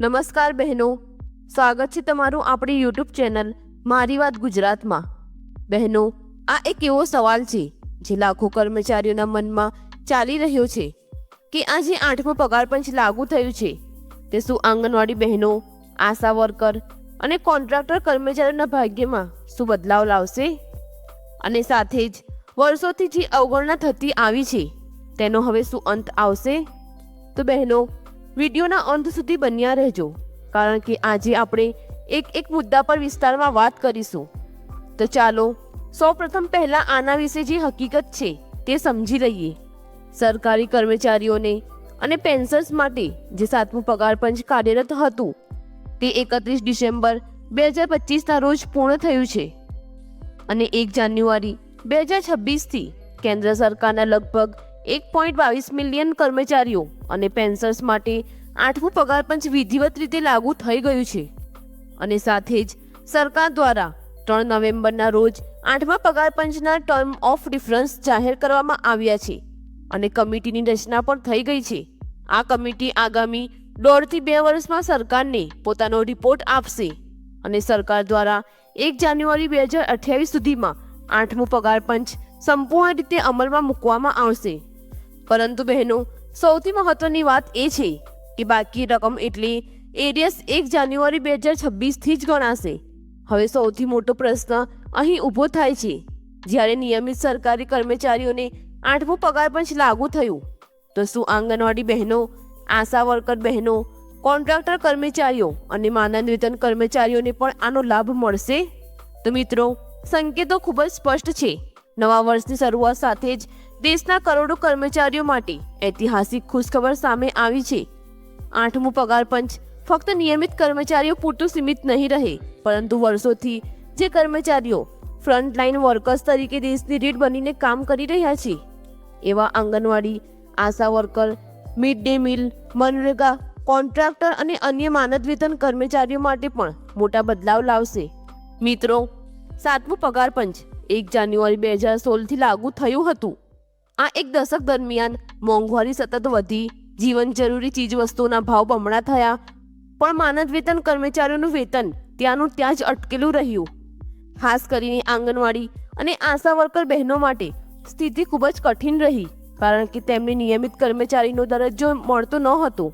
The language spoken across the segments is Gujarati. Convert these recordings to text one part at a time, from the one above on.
નમસ્કાર બહેનો. સ્વાગત છે તમારું આપણી યુટ્યુબ ચેનલ મારી વાત ગુજરાતમાં. બહેનો, આ એક એવો સવાલ છે, જે લાખો કર્મચારીઓના મનમાં ચાલી રહ્યો છે, કે આ જે આઠમો પગાર પંચ લાગુ થયું છે. તે શું આંગણવાડી બહેનો, આશા વર્કર અને કોન્ટ્રાક્ટર કર્મચારીઓના ભાગ્યમાં શું બદલાવ લાવશે? અને સાથે જ વર્ષોથી જે અવગણના થતી આવી છે, તેનો હવે શું અંત આવશે? તો બહેનો વિડીયોના અંત સુધી બન્યા રહેજો. કારણ કે આજે આપણે એક એક મુદ્દા પર વિસ્તારમાં વાત કરીશું. તો ચાલો, સૌપ્રથમ પહેલાં આના વિશે જે હકીકત છે તે સમજી લઈએ. સરકારી કર્મચારીઓને અને પેન્શન્સ માટે જે સાતમું પગાર પંચ કાર્યરત હતું, તે એકત્રીસ ડિસેમ્બર બે હજાર પચીસના રોજ પૂર્ણ થયું છે. અને એક જાન્યુઆરી બે હજાર છવ્વીસથી કેન્દ્ર સરકારના લગભગ એક પોઈન્ટ બાવીસ મિલિયન કર્મચારીઓ અને પેન્શનર્સ માટે આઠમું પગાર પંચ વિધિવત રીતે લાગુ થઈ ગયું છે. અને સાથે જ સરકાર દ્વારા ત્રણ નવેમ્બરના રોજ આઠમા પગાર પંચના ટર્મ ઓફ ડિફરન્સ જાહેર કરવામાં આવ્યા છે અને કમિટીની રચના પણ થઈ ગઈ છે. આ કમિટી આગામી દોઢથી બે વર્ષમાં સરકારને પોતાનો રિપોર્ટ આપશે અને સરકાર દ્વારા એક જાન્યુઆરી બે હજાર અઠ્યાવીસ સુધીમાં આઠમું પગાર પંચ સંપૂર્ણ રીતે અમલમાં મૂકવામાં આવશે. પરંતુ બહેનો, સૌથી મહત્વની વાત એ છે કે બાકી રકમ એટલે એરિયસ એક જાન્યુઆરી બે હજાર છવ્વીસથી જ ગણાશે. હવે સૌથી મોટો પ્રશ્ન અહીં ઊભો થાય છે. જ્યારે નિયમિત સરકારી કર્મચારીઓને આઠમો પગાર પંચ લાગુ થયું, તો શું આંગણવાડી બહેનો, આશા વર્કર બહેનો, કોન્ટ્રાક્ટર કર્મચારીઓ અને માનદ વેતન કર્મચારીઓને પણ આનો લાભ મળશે? તો મિત્રો, સંકેતો ખૂબ જ સ્પષ્ટ છે. નવા વર્ષની શરૂઆત સાથે જ દેશના કરોડો કર્મચારીઓ માટે ઐતિહાસિક ખુશખબર સામે આવી છે. આઠમું પગાર પંચ. ફક્ત નિયમિત કર્મચારીઓ પૂરતું સીમિત નહીં રહે, પરંતુ વર્ષોથી જે કર્મચારીઓ ફ્રન્ટલાઇન વર્કર્સ તરીકે દેશની રીડ બનીને કામ કરી રહ્યા છે, એવા anganwadi, ASHA worker, mid day meal, MNREGA, contractor અને અન્ય માનદ વેતન કર્મચારીઓ માટે પણ મોટા બદલાવ લાવશે. મિત્રો, સાતમું પગાર પંચ. એક જાન્યુઆરી બે હજાર સોળથી લાગુ થયું હતું. આ એક દશક દરમિયાન મોંઘવારી સતત વધી, જીવન જરૂરી ચીજવસ્તુઓના ભાવ બમણા થયા. પણ માનદ વેતન કર્મચારીઓનું વેતન ત્યાંનું ત્યાં જ અટકેલું રહ્યું. ખાસ કરીને આંગણવાડી અને આશા વર્કર બહેનો માટે સ્થિતિ ખૂબ જ કઠિન રહી, કારણ કે તેમને નિયમિત કર્મચારીનો દરજ્જો મળતો ન હતો.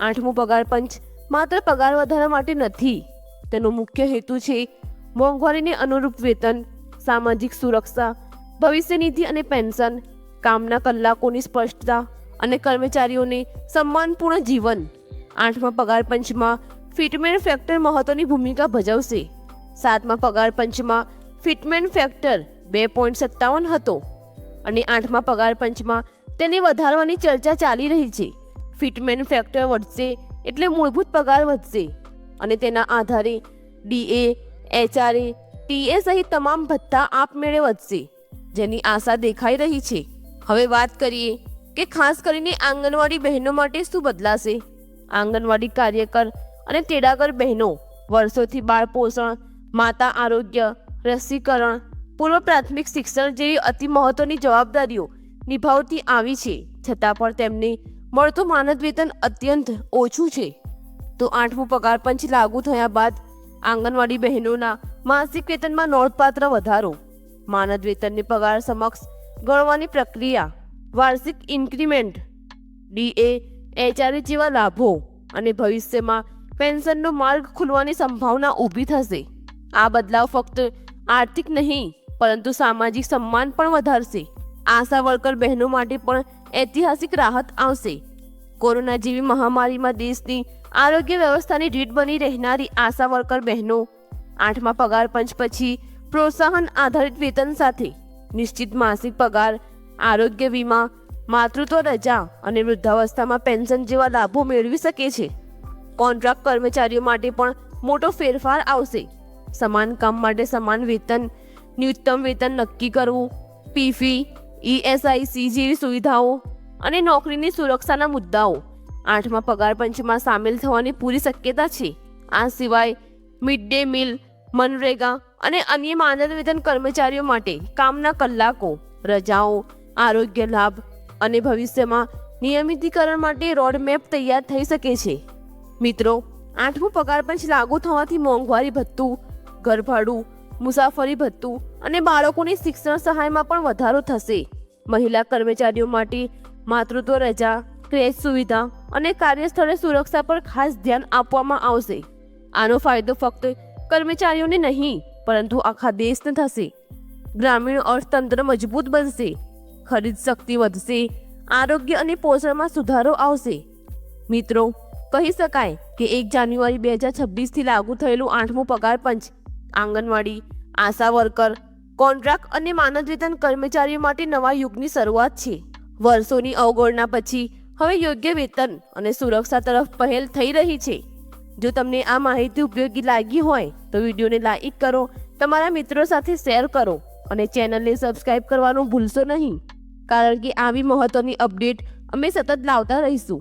આઠમું પગાર પંચ માત્ર પગાર વધારા માટે નથી. તેનો મુખ્ય હેતુ છે મોંઘવારીને અનુરૂપ વેતન, સામાજિક સુરક્ષા, ભવિષ્ય નિધિ અને પેન્શન. કામના કલાકોની સ્પષ્ટતા અને કર્મચારીઓને સન્માનપૂર્ણ જીવન. આઠમા પગાર પંચમાં ફિટમેન્ટ ફેક્ટર મહત્વની ભૂમિકા ભજવશે. સાતમા પગાર પંચમાં ફિટમેન્ટ ફેક્ટર બે પોઈન્ટ સત્તાવન હતો અને આઠમા પગાર પંચમાં તેને વધારવાની ચર્ચા ચાલી રહી છે. ફિટમેન્ટ ફેક્ટર વધશે એટલે મૂળભૂત પગાર વધશે અને તેના આધારે ડીએ, એચઆરએ, ટીએ સહિત તમામ ભથ્થા આપમેળે વધશે, જેની આશા દેખાઈ રહી છે. હવે વાત કરીએ કે ખાસ કરીને આંગણવાડી બહેનો માટે શું બદલાશે? આંગણવાડી કાર્યકર અને તેડાગર બહેનો વર્ષોથી બાળ પોષણ, માતા આરોગ્ય, રસીકરણ, પૂર્વ પ્રાથમિક શિક્ષણ જેવી અતિ મહત્વની જવાબદારીઓ નિભાવતી આવી છે. છતાં પણ તેમને મળતું માનદ વેતન અત્યંત ઓછું છે. તો આઠમું પગાર પંચ લાગુ થયા બાદ આંગણવાડી બહેનોના માસિક વેતનમાં નોંધપાત્ર વધારો. માનદ વેતનની પગાર સમક્ષ ગણવાની પ્રક્રિયા. વાર્ષિક ઇન્ક્રીમેન્ટ. ડીએ એચઆરએ જેવા લાભો અને ભવિષ્યમાં પેન્શનનો માર્ગ ખુલવાની સંભાવના ઊભી થશે. આ બદલાવ ફક્ત આર્થિક નહીં, પરંતુ સામાજિક સન્માન પણ વધારશે. આશા વર્કર બહેનો માટે પણ ઐતિહાસિક રાહત આવશે. કોરોના જેવી મહામારીમાં દેશની આરોગ્ય વ્યવસ્થાની રીઢ બની રહેનારી આશા વર્કર બહેનો, આઠમા પગાર પંચ પછી પ્રોત્સાહન આધારિત વેતન સાથે નિશ્ચિત માસિક પગાર, આરોગ્ય વીમા, માતૃત્વ રજા અને વૃદ્ધાવસ્થામાં પેન્શન જેવા લાભો મેળવી શકે છે. કોન્ટ્રાક્ટ કર્મચારીઓ માટે પણ મોટો ફેરફાર આવશે. સમાન કામ માટે સમાન વેતન, ન્યૂનતમ વેતન નક્કી કરવું પીફી ઈએસઆઈસી જેવી સુવિધાઓ અને નોકરીની સુરક્ષાના મુદ્દાઓ. આઠમા પગાર પંચમાં સામેલ થવાની પૂરી શક્યતા છે. આ સિવાય મિડ ડે મિલ મનરેગા અને અન્ય માનદ વેતન કર્મચારીઓ માટે કામના કલાકો, રજાઓ, આરોગ્ય લાભ અને ભવિષ્યમાં નિયમિતીકરણ માટે રોડમેપ તૈયાર થઈ શકે છે. મિત્રો, આઠમું પગાર પંચ લાગુ થવાથી મોંઘવારી ભથ્થું, ઘરભાડું, મુસાફરી ભથ્થું અને બાળકોની શિક્ષણ સહાયમાં પણ વધારો થશે. મહિલા કર્મચારીઓ માટે માતૃત્વ રજા, ક્રેશ સુવિધા અને કાર્યસ્થળે સુરક્ષા પર ખાસ ધ્યાન આપવામાં આવશે. આનો ફાયદો ફક્ત કર્મચારીઓને નહીં પરંતુ આખા દેશને થશે. ગ્રામીણ અર્થતંત્ર મજબૂત બનશે. ખરીદ શક્તિ વધશે. આરોગ્ય અને પોષણમાં સુધારો આવશે. મિત્રો, કહી શકાય કે એક જાન્યુઆરી બે હજાર છવ્વીસથી લાગુ થયેલું આઠમું પગાર પંચ, આંગણવાડી, આશા વર્કર, કોન્ટ્રાક્ટ અને માનદ વેતન કર્મચારીઓ માટે નવા યુગની શરૂઆત છે. વર્ષોની અવગણના પછી હવે યોગ્ય વેતન અને સુરક્ષા તરફ પહેલ થઈ રહી છે. જો તમને આ માહિતી ઉપયોગી લાગી હોય, તો વિડીયોને લાઈક કરો, તમારા મિત્રો સાથે શેર કરો અને ચેનલને સબસ્ક્રાઈબ કરવાનું ભૂલશો નહીં. કારણ કે આવી મહત્વની અપડેટ અમે સતત લાવતા રહીશું.